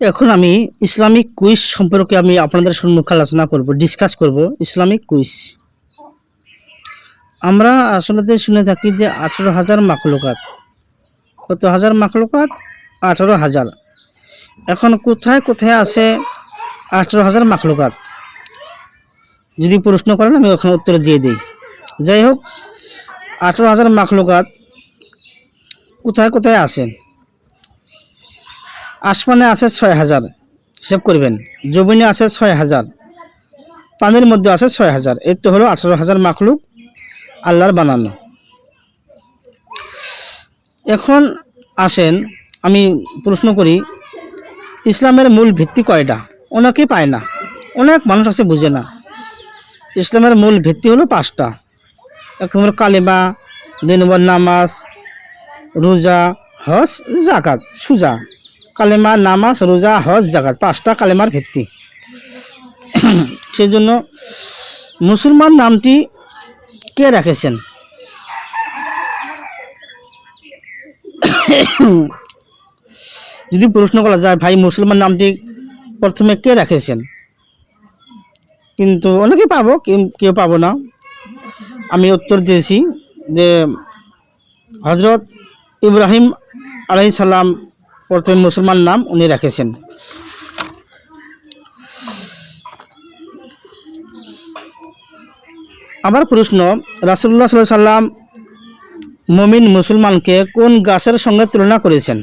এখন আমি Islamic quiz সম্পর্কে আমি আপনাদের সম্মুখে আলোচনা করব ডিসকাস করব, ইসলামিক কুইজ। আমরা আসলে শুনে থাকি যে আঠেরো হাজার মাকলুকাত কত হাজার মাকলুকাত আঠারো হাজার। এখন কোথায় কোথায় আছে আঠেরো হাজার মাকলুকাত যদি প্রশ্ন করেন, আমি ওখানে উত্তর দিয়ে দিই। যাই হোক, আঠেরো হাজার মাকলুকাত কোথায় কোথায় আছেন আসমানে আছে ছয় হাজার। হিসাব করবেন। জমিনে আছে ছয় হাজার। পানির মধ্যে আছে ছয় হাজার। এর তো হলো আঠারো হাজার মাখলুক আল্লাহর বানানো। এখন আসেন, আমি প্রশ্ন করি, ইসলামের মূল ভিত্তি কয়টা? অনেকেই পায় না। অনেক মানুষ আছে বুঝে না। ইসলামের মূল ভিত্তি হলো পাঁচটা। এক নম্বর কালিমা, দুই নম্বর নামাজ, রোজা, হজ জাকাত সুজা। কালেমা নামাজ, রোজা, হজ, জাকাত, পাঁচটা কালেমার ভিত্তি। সেই জন্য মুসলমান নামটি কে রেখেছেন? যদি প্রশ্ন করা যায়, ভাই, মুসলমান নামটি প্রথমে কে রেখেছেন? কিন্তু অনেকে পাবো, কেউ- পাবো না। আমি উত্তর দিয়েছি যে হজরত ইব্রাহিম আলাইহিস সালাম প্রথমে মুসলমান নাম উনি রেখেছেন। আবার প্রশ্ন রাসুল্লাহ সাল্লাহ সাল্লাম মমিন মুসলমানকে কোন গাছের সঙ্গে তুলনা করেছেন?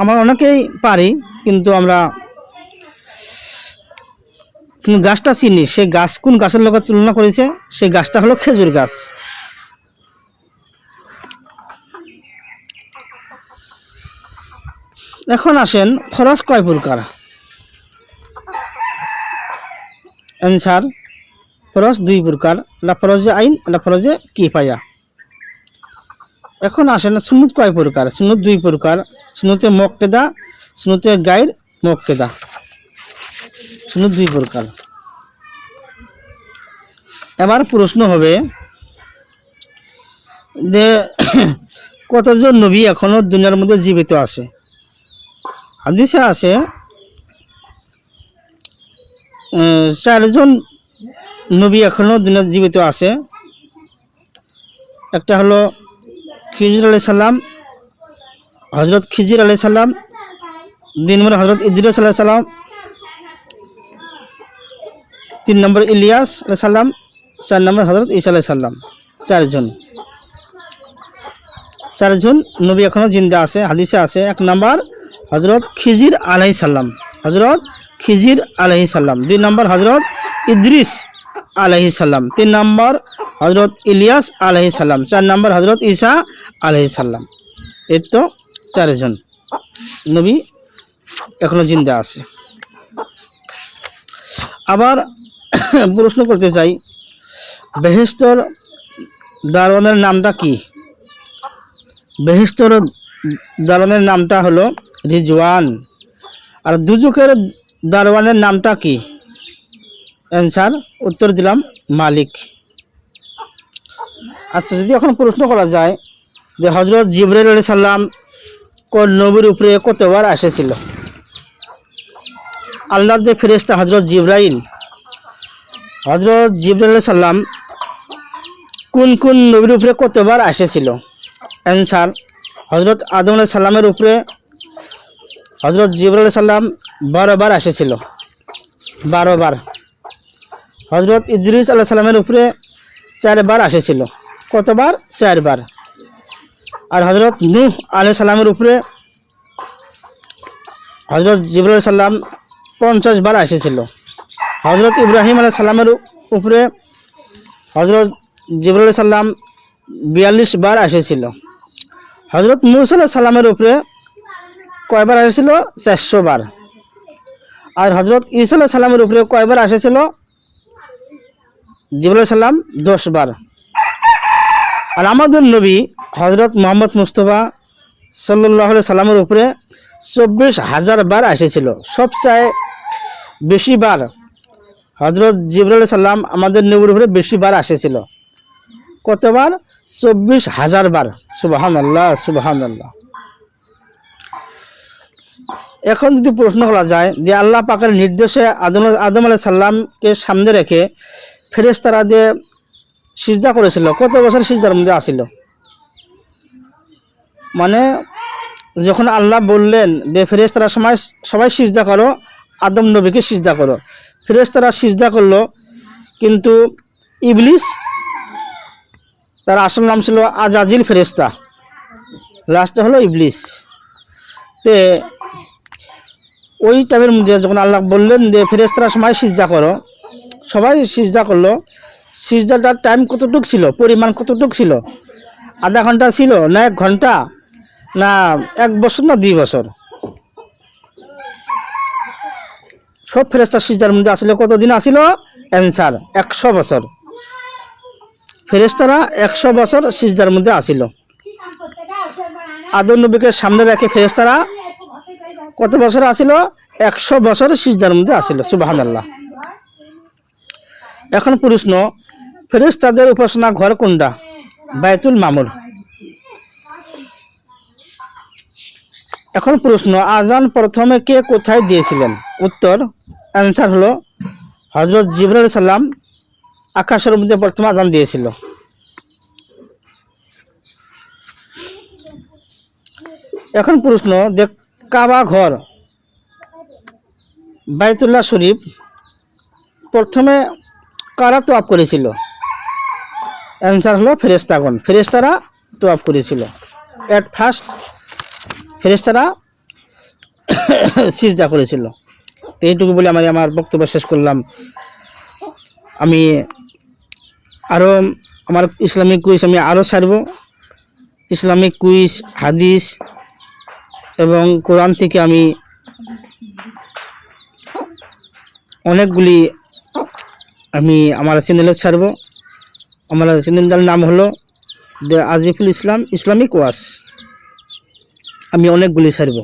আমরা অনেকেই পারি, কিন্তু আমরা গাছটা চিনি, সে গাছ কোন গাছের লগে তুলনা করেছে? সেই গাছটা হলো খেজুর গাছ। এখন আসেন, খরচ কয় প্রকার? অ্যান্সার ফরজ দুই প্রকার লা ফরজে আইন লা ফরজে কিফায়া। এখন আসেন সুনুত কয় প্রকার? সুনুত দুই প্রকার সুনুতে মক্কেদা সুনুতে গাইর মক্কেদা। সুনুত দুই প্রকার। এবার প্রশ্ন হবে যে কতজন নবী এখনও দুনিয়ার মধ্যে জীবিত আছে? হাদিসে আছে চারজন নবী এখনও দুনিয়ার জীবিত আছে। একটা হলো খিজির আলাই সাল্লাম হজরত খিজির আলাই সাল্লাম দুই নম্বর হজরত ইদ্রিস আলাই সাল্লাম তিন নম্বর ইলিয়াস আলাই সাল্লাম চার নম্বর হজরত ঈসা আলাই সাল্লাম চারজন। চারজন নবী এখনও জিন্দা আছে, হাদিসে আছে। এক নম্বর হজরত খিজির আলহি সাল্লাম হজরত খিজির আলহি সাল্লাম দুই নম্বর হজরত ইদ্রিস আলহি সাল্লাম তিন নম্বর হজরত ইলিয়াস আলহি সাল্লাম চার নম্বর হজরত ঈসা আলহি সাল্লাম এর তো চারজন। নবী এখনও জিন্দা আছে। আবার প্রশ্ন করতে চাই বেহেস্তর দারোয়ানের নামটা কি? বেহেস্তর দারোয়ানের নামটা হলো রিজওয়ান আর দুজকের দারওয়ানের নামটা কি অ্যান্সার উত্তর দিলাম মালিক আচ্ছা যদি এখন প্রশ্ন করা যায় যে হজরত জিবরাইল আলি সাল্লাম কোন নবীর উপরে কতবার এসেছিল আল্লাহর যে ফেরেস্তা হজরত জিব্রাইল হজরত জিবরাইল সাল্লাম কোন কোন নবীর উপরে কতবার এসেছিল? অ্যান্সার হজরত আদম আলাইহিস সাল্লামের উপরে হজরত জিবরাল সাল্লাম বারোবার এসেছিল বারোবার। হজরত ইদ্রিস আল্লাহ সাল্লামের উপরে চারবার এসেছিল কতবার? চারবার। আর হজরত নূহ আলাই সাল্লামের উপরে হজরত জিবরাল সাল্লাম পঞ্চাশ বার এসেছিল হজরত ইব্রাহিম আলাই সাল্লামের উপরে হজরত জিবরাল সাল্লাম বিয়াল্লিশ বার এসেছিল হজরত মুসাল্লাহ সাল্লামের উপরে কয়বার এসেছিল চারশো বার আর হজরত ইসাল্লাহ সাল্লামের উপরে কয়বার এসেছিল জিবুল্লাহ সাল্লাম দশ বার আর আমাদের নবী হজরত মোহাম্মদ মুস্তফা সাল্লাহ সাল্লামের উপরে চব্বিশ হাজার বার এসেছিল সবচেয়ে বেশি বার হজরত জিবরুল সাল্লাম আমাদের নবীর উপরে বেশি বার এসেছিল কতবার? চব্বিশ হাজার বার। সুবাহান আল্লাহ সুবাহান আল্লাহ এখন যদি প্রশ্ন করা যায় যে আল্লাহ পাকের নির্দেশে আদম আদম আলাহ সাল্লামকে সামনে রেখে ফেরেশতারা যে সিজদা করেছিল, কত বছর সিজদার মধ্যে আসিল মানে যখন আল্লাহ বললেন যে ফেরেশতারা সময় সবাই সিজদা করো, আদম নবীকে সিজদা করো। ফেরেশতারা সিজদা করল, কিন্তু ইবলিস তার আসল নাম ছিল আজাজিল ফেরেশতা। লাস্টে হলো ইবলিস। তে ওই টাইমের মধ্যে যখন আল্লাহ বললেন যে ফেরেস্তারা সময় সিজদা করো। সবাই সিজদা করল। সিজদাটার টাইম কতটুক ছিল? পরিমাণ কতটুক ছিল? আধা ঘণ্টা ছিল না এক ঘণ্টা? না এক বছর না দুই বছর? সব ফেরেস্তা সিজদার মধ্যে আসলে কতদিন আসিল? অ্যান্সার, একশো বছর। ফেরেস্তারা একশো বছর সিজদার মধ্যে আসিল। আদর নবীকে সামনে রেখে ফেরেস্তারা কত বছর আসিল? একশো বছর সিজদার মধ্যে আসিল আল্লাহ এখন প্রশ্ন ফেরেস্তাদের উপাসনা ঘর কোনটা? বায়তুল মামুর। এখন প্রশ্ন, আজান প্রথমে কে কোথায় দিয়েছিলেন? উত্তর অ্যান্সার হলো হজরত জিবরুল সাল্লাম আকাশের মধ্যে প্রথমে আজান দিয়েছিল। এখন প্রশ্ন যে কাবা ঘর। বাইতুল্লাহ শরীফ প্রথমে কারা তোয়াপ করেছিল? অ্যান্সার হলো ফেরেস্তাগণ ফেরেস্তারা তোয়াপ করেছিল। অ্যাট ফার্স্ট ফেরেস্তারা সিজদা করেছিল। তো এইটুকু বলে আমি আমার বক্তব্য শেষ করলাম। আমি আরও আমার ইসলামিক কুইজ আমি আরও ছাড়ব। ইসলামিক কুইজ, হাদিস এবং কোরআন থেকে আমি অনেকগুলি আমি আমার চ্যানেলে ছাড়ব। আমার চ্যানেলটার নাম হলো দ্য আজিফুল ইসলাম, ইসলামিক ওয়াস আমি অনেকগুলি ছাড়ব।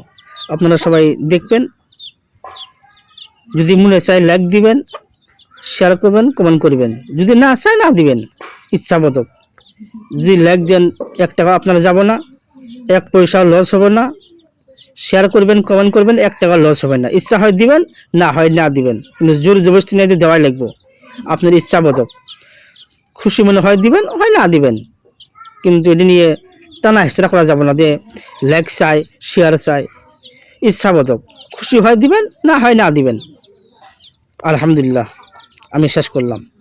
আপনারা সবাই দেখবেন। যদি মনে চায় লাইক দিবেন শেয়ার করবেন কমেন্ট করবেন। যদি না চায় না দিবেন ইচ্ছাবোধক যদি লাইক দেন, এক টাকা আপনারা যাব না। এক পয়সা লস হবে না। শেয়ার করবেন কমেন্ট করবেন, এক টাকা লস হবে না। ইচ্ছা হয় দিবেন, না হয় না দিবেন। কিন্তু জোর জবরদস্তি নিয়ে দেওয়াই লাগবো। আপনার ইচ্ছাবোধক খুশি মনে হয় দিবেন, হয় না দিবেন। কিন্তু এটি নিয়ে টানা হেঁচড়া করা যাবে না যে লাইক চাই শেয়ার চাই। ইচ্ছাবোধক খুশি হয় দিবেন, না হয় না দিবেন। আলহামদুলিল্লাহ। আমি শেষ করলাম।